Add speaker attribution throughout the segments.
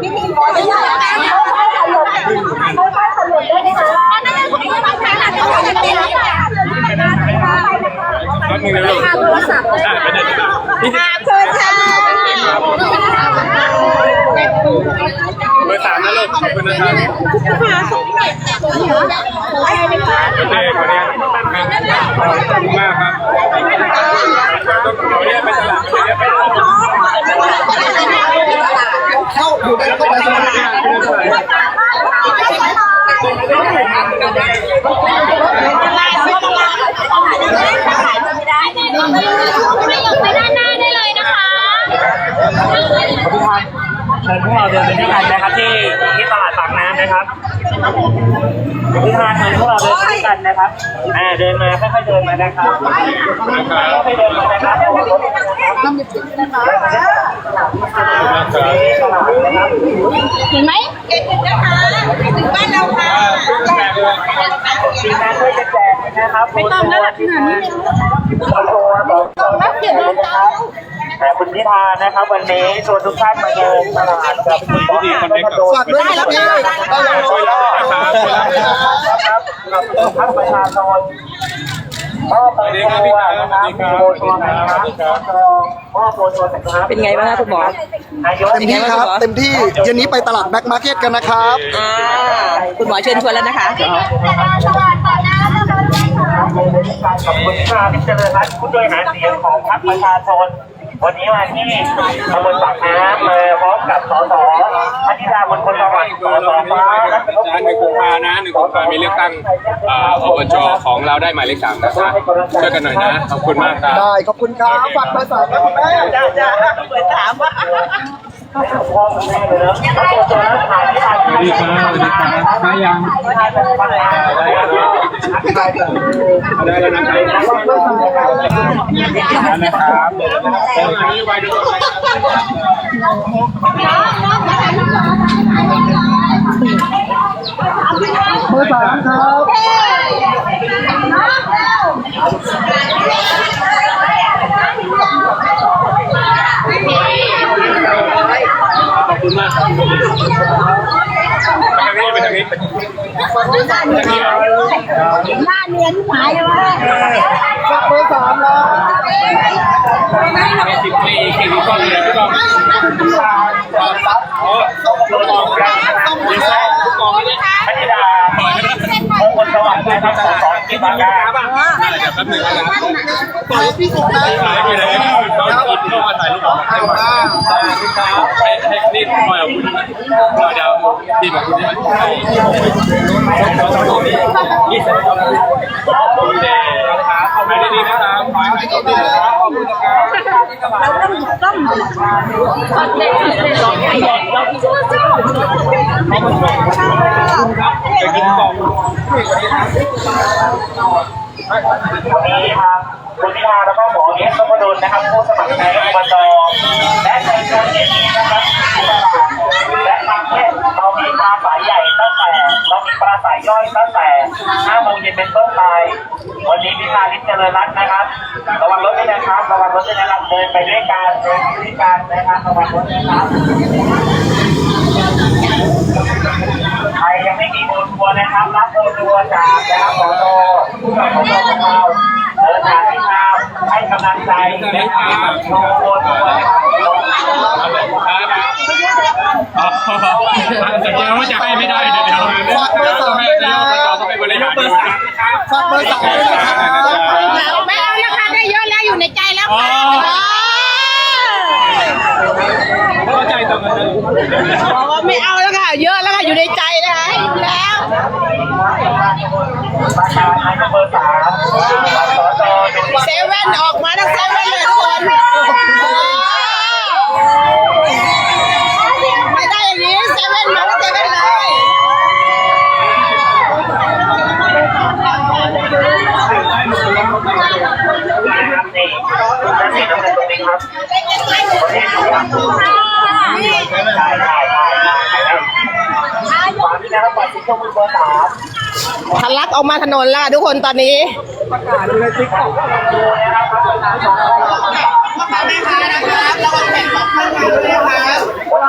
Speaker 1: พี่มีขอได้ไหมค่อยๆขยับค่อยๆขยับด้วยนะคะนั่นคือที่มาแข่งขันกันอย่างนี้ค่ะ
Speaker 2: แป๊บนึงนะลูกอ่าไปไหนดีกว่าพี่
Speaker 1: ขอบคุณค่ะ
Speaker 2: เบอร์สามนะลูกขอบคุณนะครับโอเควันนี้ขอบคุณมากครับต้องขออนุญาตไปตลาดไปเรียกไปตลาด
Speaker 3: เข้าอยู่ได้เข้าไปสมัคร
Speaker 4: ไม่ยกไปด้านหน้าได้เลยนะคะ
Speaker 5: ทุณครับ เชิญพวกเราเดินไปด้วยกันนะครับที่ที่ตลาดปากน้ำนะครับทุกท่านเชิญพวกเราเดินไปด้วยกันนะครับอ่าเดินมาค่อยๆเดินมานะครับค่อยๆเดินมานะครับ
Speaker 4: เห็นไหม
Speaker 1: ถึงบ้านเราค่ะ
Speaker 5: ทีมงานช่วยกันแจกนะครับไม่ต้องแล้วล่ะขนาดนี้เอาตัวสองนักเขียนนะครั บแต่คุณพิธานะครับ วันนี้ชวนทุกท่านมาเดินตลาดกับคุณพิธีคนเด็กกับ
Speaker 3: ฝากด้วยนะครับพี่
Speaker 2: ช่วยรับนะครับช่วยรับนะครับ
Speaker 5: ครับกับพักประชาชนมอโปรชัวนะครับโปรชัวนะครับมอโปรชัวนะครับ
Speaker 6: เป็นไงบ้างคะคุณหมอ
Speaker 3: เต็มที่ครับ เต็มที่เย็นนี้ไปตลาดแบ็คมาร์เก็ตกันนะครับ
Speaker 6: อ่าคุณหมอเชิญชวนแล้วนะคะ
Speaker 5: ขอบคุณค่ะที่เจริญรัตน์ผู้ช่วยหาเสียงของพรรคประชาชน วันนี้มาที่ตำบลปากน้ำมาพร้อมกับสสพัทิดาบนคนสวัสดิ์สสฟ้าและส
Speaker 2: นะหนึ่งกุมภานะหนึ่งกุมภามีเลือกตั้งอ่ออบจของเราได้หมายเลขสามนะคะช่วยกันหน่อยนะ ขอบคุณมากครับ
Speaker 3: ได้ ขอบคุณครับฝากเบอร์สามนะคุณแม่
Speaker 5: จ้าจ้าเปิดถามว่า พ่อคุณแม่เลยนะเอาตัวตัวนั้นถ่ายที่ถ่าย
Speaker 2: สวัสดีครับสวัสดีครับมายัง
Speaker 5: ถ่ายแบบถ่ายถ่ายแบบถ่ายแบบ
Speaker 2: ได้แล้วนะครับนะครับวมานโยบายดูก่อนนะครับ
Speaker 3: เบอร์สามครับ
Speaker 2: ขอบ คุณมากครับไปทางนี้ไปทางนี้
Speaker 1: หน้าเนียนหายเลย
Speaker 3: ฝากเบอร์สามนะ
Speaker 2: มีสิบปีกี่ปีก่อนเลยพี่กองโอ้องต้องครับมีแซ่ลูกกองไม่ได้
Speaker 5: พัทิดามงคลสวัสดิ์นะครับสสกิจการ
Speaker 2: เดี๋ยวแป๊บนึงนะ
Speaker 3: ฝากพี่สุนะ
Speaker 2: ถ่ายไปเลยเขาอินเข้ามาถ่ายรูปออกให้ผมได้ครับให้ให้นี่หน่อยเดียวทีมของคุณนี่ยี่สิบ โอเคครับขอบคุณดีนะครับขอให้โชคดีนะครับขอบคุณนะครับไปกินกล่อง
Speaker 5: วันนี้ครับคุณพิธาแล้วก็หมอเอสนพดลนะครับผู้สมัครในอบจและในเชิงเย็นนี้นะครับและ เทศเรามีปลาสายใหญ่ตั้งแต่เรามีปลาสายย่อยตั้งแต่5โมงเย็นเป็นต้นไปวันนี้พิธาลิศเจริญรัตน์นะครับระวังรถด้วยนะครับระวังรถด้วยนะครับเดินไปด้วยกันเดินไปด้วยกันนะครับระวังรถนะครับใครยังไม่มีโบทัวนะครับรับโบทัวจากนะครับสโตผู้กับสโตของเราเดินทางที่ทางให้กำลังใจนะครับโชว์โบทัวนะครับ
Speaker 2: แต่เดี๋ยวว่าจะให้ไม่ได้เดี๋ยวเดี๋ยว
Speaker 3: ฝากเบอร์สามด้วยนะ
Speaker 2: เราต้องไปบริหารดู
Speaker 3: ฝากเบอร์สามด้วยนะครับ
Speaker 1: ไม่เอาแล้วค่ะได้เยอะแล้วอยู่ในใจแล้ว
Speaker 2: อ๋อเข้าใจตรงกันเลย
Speaker 6: บอกว่าไม่เอาแล้วค่ะ เยอะแล้วค่ะอยู่ในใจนะคะให้อยู่แล้ว
Speaker 5: เบอร์สามเซ
Speaker 6: เว่นออกมาทั้งเซเว่นเลยทุกคนไม่ได้อย่างนี้เซเว่นมาทั้งเซเว่นเลย
Speaker 5: นะครับนี่และนี่ต้องเป็นตรงนี้ครับ คนนี้ครับถ่ายถ่ายถ่ายถ่ายแล้วากที่นะครับบัตรสีชมพูเบอร์สาม
Speaker 6: ทะลักออกมาถนนแล้วค่ะทุกคนตอนนี้
Speaker 5: ดูนะครับ
Speaker 6: พ่อค้าแม่ค้านะครับระวังแข่งขันข้างหลังด้วยนะครับ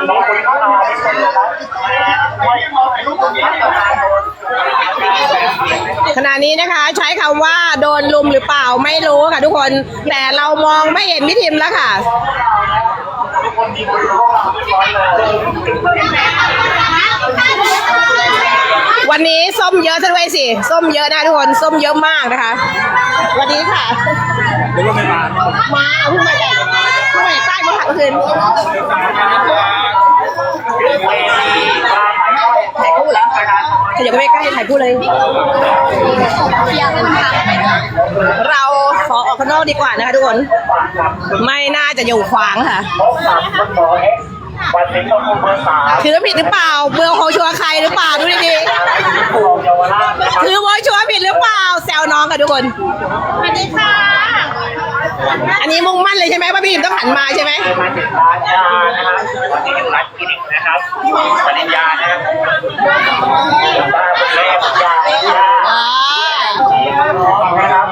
Speaker 5: น้องคุณเข้ามาเป็นนะครับไม่ไม่รู้ตัวนี้ประชาชน
Speaker 6: ขณะนี้นะคะใช้คำว่าโดนลุมหรือเปล่าไม่รู้ค่ะทุกคน แต่เรามองไม่เห็นพี่ทิมแล้วค่ะ
Speaker 5: ทุกค คนมีคนรู้เราเรียบร้อยเลย
Speaker 6: วันนี้ส้มเยอะซะด้วยสิ ส้มเยอะนะทุกคน ส้มเยอะมากนะคะ วัสดีค่ะ
Speaker 2: หรือว่าไม่มา
Speaker 6: มาเพิ่งมาจากเพิ่งมาจากใต้เมื่อคืนคืนถ่ายคู่เหรอขยับไปใกล้ถ่ายคู่เลย ดีกว่านะคะทุกคน ไม่น่าจะอยู่ขวางค่ะ
Speaker 5: พบกับคุณหมอเอ็กซ์วันนี้ต้องคุณเบอร์สาม
Speaker 6: ถือผิดหรือเปล่า เบอร์โฮชัวร์ใครหรือเปล่าดูดี
Speaker 5: ของเยาวราชนะครับ
Speaker 6: ๆถือโฮชัวร์ผิดหรือเปล่า แซวน้องค่ะทุกคนสวัสดีค่ะ อันนี้มุ่งมั่นเลยใช่ไหมว่าพี่พิมต้องหันมาใช่ไหม
Speaker 5: มาถึงร้านยานะครับวันนี้อยู่ร้านคลินิกนะครับปริญญานะครับบ้าเป็นแม่ปริญญานะครับ
Speaker 6: อ่า
Speaker 5: นะครับ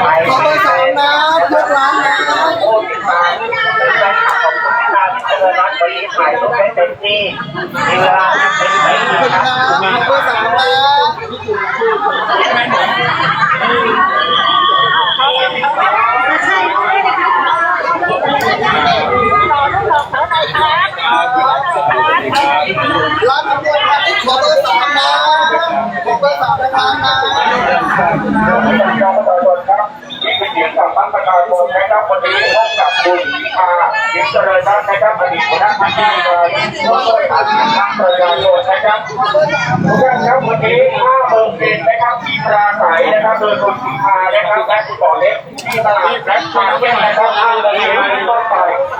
Speaker 5: ไปเบอร์สองนะยกร้านนะโอ้ติดตามเป็นแฟนคลับของคุณพิธาที่เจริญรัตน์วันนี้ถ่ายรูปได้เต็ม ที่มีเวลาเป็นไปนะครับเบอร์สามนะ
Speaker 3: ร้
Speaker 5: ชาชนนะครับวันนี้พบกับคุณพาที่เจริญรัตน์นะครับอดีตหัวหน้าพรรคการเมืองผู้บริหารพรรคประชาชนนะครับทุกท่านครับวันนี้5โมงเย็นนะครับมีปราศัยนะครับโดยคุณพิธานะครับและคุณต่อเล็กที่ตลาดและคาเฟ่นะครับทางนเป็นต้นไป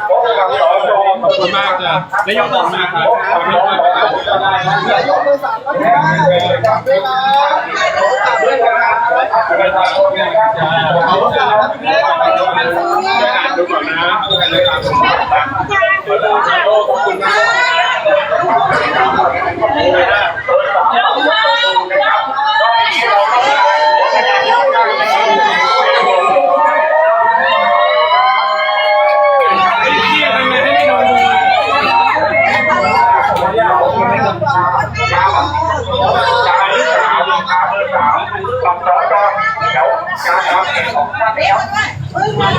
Speaker 5: พบกับสอโจ
Speaker 2: ขอบคุณมากจ้ะนายกขอมาครับ
Speaker 5: พบกับน้องหมอสุขได้นะ
Speaker 3: ยกเบอสามนะครับเวลา
Speaker 5: ด้วยการประชาชนนะครับ
Speaker 2: ขอบคุณครับอ่านดู ก่อนนะขอบคุณมาก
Speaker 6: โบนี้เพื่อเธอค่ะทุกคน
Speaker 4: ไม่ไม่เอาโบมาจากไหนเนี่ยแต่ว่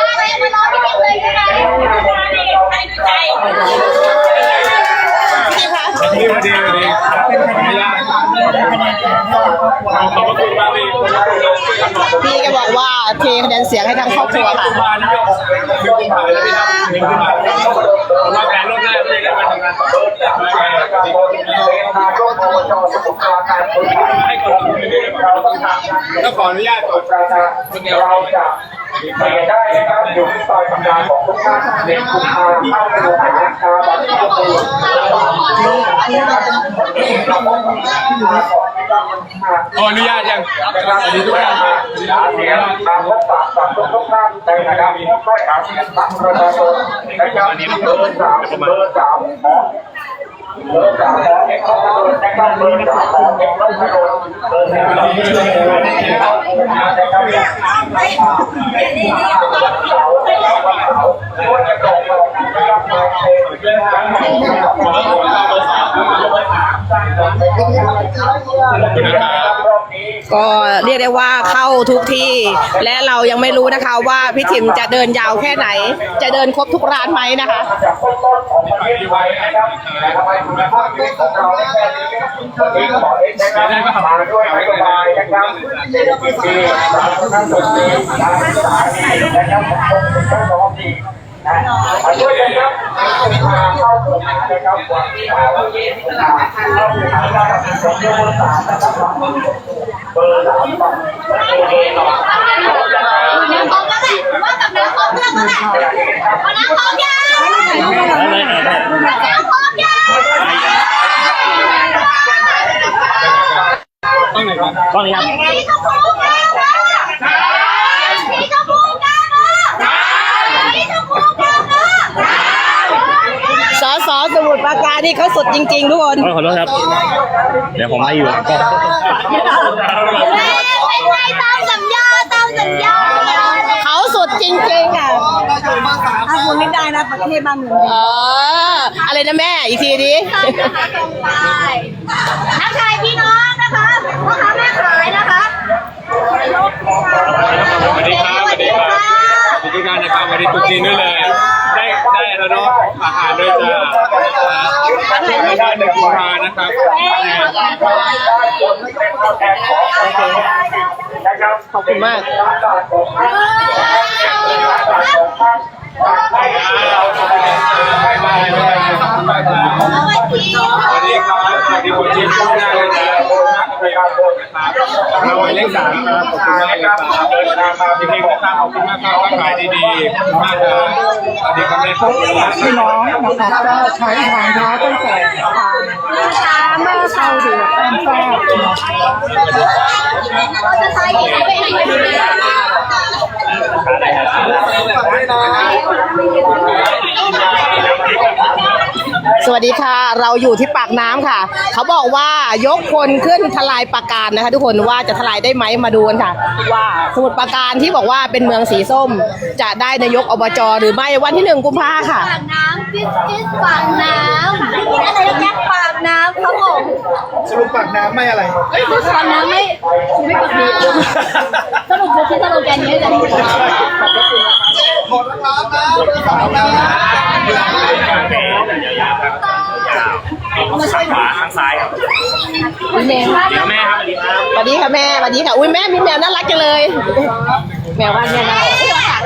Speaker 4: าไม่มารอพี่เก็บเลยใช่ไหมให้ ดูใจ
Speaker 2: ดีดีมาดีไม่ยากขอบคุณมากเลย
Speaker 6: พี่ก็บอกว่าเทคะแนนเสียงให้ทั้งครอบครัวค่ะ
Speaker 2: มานี่ก็คือกุมภาแล้วพี่ครับหนึ่งกุมาผมว่าแผนรอบแรกไม่ได้มาทำงานต่อให้คนอื่นได้ต้องขออนุญาตก่อน
Speaker 5: เราจะเสียได้นะครับอยู่ที่ซอยทำงานของทุกท่านเด็กคุณอาเข้าไปดูหาชาบัตรที่ประตูนะครับเราพบกับอาก่อนนะครับ
Speaker 2: ขออนุญาตยังสวัสดีทุกท่าน
Speaker 5: หาเสียงตามพบปะกับทุกท่านในฐานะผู้ช่วยหาเสียงรักประชาชนนะครับเบอร์สามเบอร์สามเบอร์สามของเอกพัฒน์นะครับเบอร์สามของเอกพัฒน์เบอร์สามเบอร์สามนะครับ
Speaker 6: ก็เรียกได้ว่าเข้าทุกที่ และเรายังไม่รู้นะคะว่าพี่ทิมจะเดินยาวแค่ไหน จะเดินครบทุกร้านไหมนะคะ
Speaker 5: มาพชีวิตของเราได้แค่นี้วันนี้ขอเองนะครับมาด้วยนครับเขดีกากษาดีนะครับผมคงเป็นเจ้าน้องดีนะมาช่วยกันครับเข้าถึงนะครับวันที่านที่หาเข้าถึงนะครับผมเบอร์สามนะครับ เบอร์สามฝั่งเบอร์สอง
Speaker 4: น้ำต้มแล้วแหละว่ากับน้ำต้มเรื่องแล้วแหละเอาน้ำต้มยังน้ำต้มยัง
Speaker 2: ต้องไหนก่อน
Speaker 4: มีชมพูกันมีชมพูกัน
Speaker 6: ส มุทรปราการนี่เขาสุดจริง ๆ ทุกคน
Speaker 7: ขอโทษครับ เดี๋ยวผมให้อยู่หลังกล้อง
Speaker 4: แม่เป็นไงตามสัญญาตามสัญญา
Speaker 6: เขาสุดจริงๆอะ
Speaker 3: เราอยู่เบอร์สามครับ
Speaker 1: คุณไม่ได้นะประเทศบ้านเมือง
Speaker 6: เอออะไรนะแม่ อีกทีดิ
Speaker 4: ทักทายพี่น้องนะคะพ่อค้าแม่ขายนะคะ
Speaker 2: สวัสดีครับสวัสดีครับสวัสดีกันนะครับสวัสดีตุ๊กจีนด้วยเลย ได้ได้แล้วเนาะอาหารด้วยจ้าไม่ได้หนึ่งกุมภานะครับ
Speaker 6: ขอบคุณมาก
Speaker 2: สวัสดีครับสวัสดีคนจีน ทุกท่านเลยนะนะครับเลขสามครับขอบคุณมากเลยครับเดินทางมาพี่เพ่งนะครับขอบคุณมากครับว่าขายดีๆมากครับสวัสดีครับแม่ขอบคุณมาก
Speaker 1: พี่น้องนะครับก็ใช้ทางเท้าตั้งแต่ทางช้าเมื่อเข้าถึงแป้งแป้ง
Speaker 4: จะใช้ยังไงเป็นยังไง
Speaker 6: สวัสดีค่ะ เราอยู่ที่ปากน้ำค่ะ เขาบอกว่ายกคนขึ้นทลายปราการนะคะ ทุกคนว่าจะทลายได้ไหมมาดูกันค่ะ ว่าสมุทรปราการที่บอกว่าเป็นเมืองสีส้ม จะได้นายกอบจหรือไม่วันที่หนึ่งกุมภาค่ะ
Speaker 4: ปากน้ำฟิสฟิสปากน้ำอะไรนะแจ็คปากน้ำครับผม
Speaker 3: สรุปปากน้ำไม่อะไร
Speaker 4: ฟิสปากน้ำไม่ไม่ปากดีสรุปคือที่สโลแกนนี้เลย
Speaker 3: ขอรับนะเบอร์สามนะ
Speaker 7: ข้างขวาข้างซ้ายครับ
Speaker 6: แมว
Speaker 7: เดี๋ยวแม่ครับสวัสดีครับ
Speaker 6: สวัสดีค่ะแม่สวัสดีค่ะ อุ้ยแม่มีแมวน่ารักจังเลย แมวบ้านแม่น่ารัก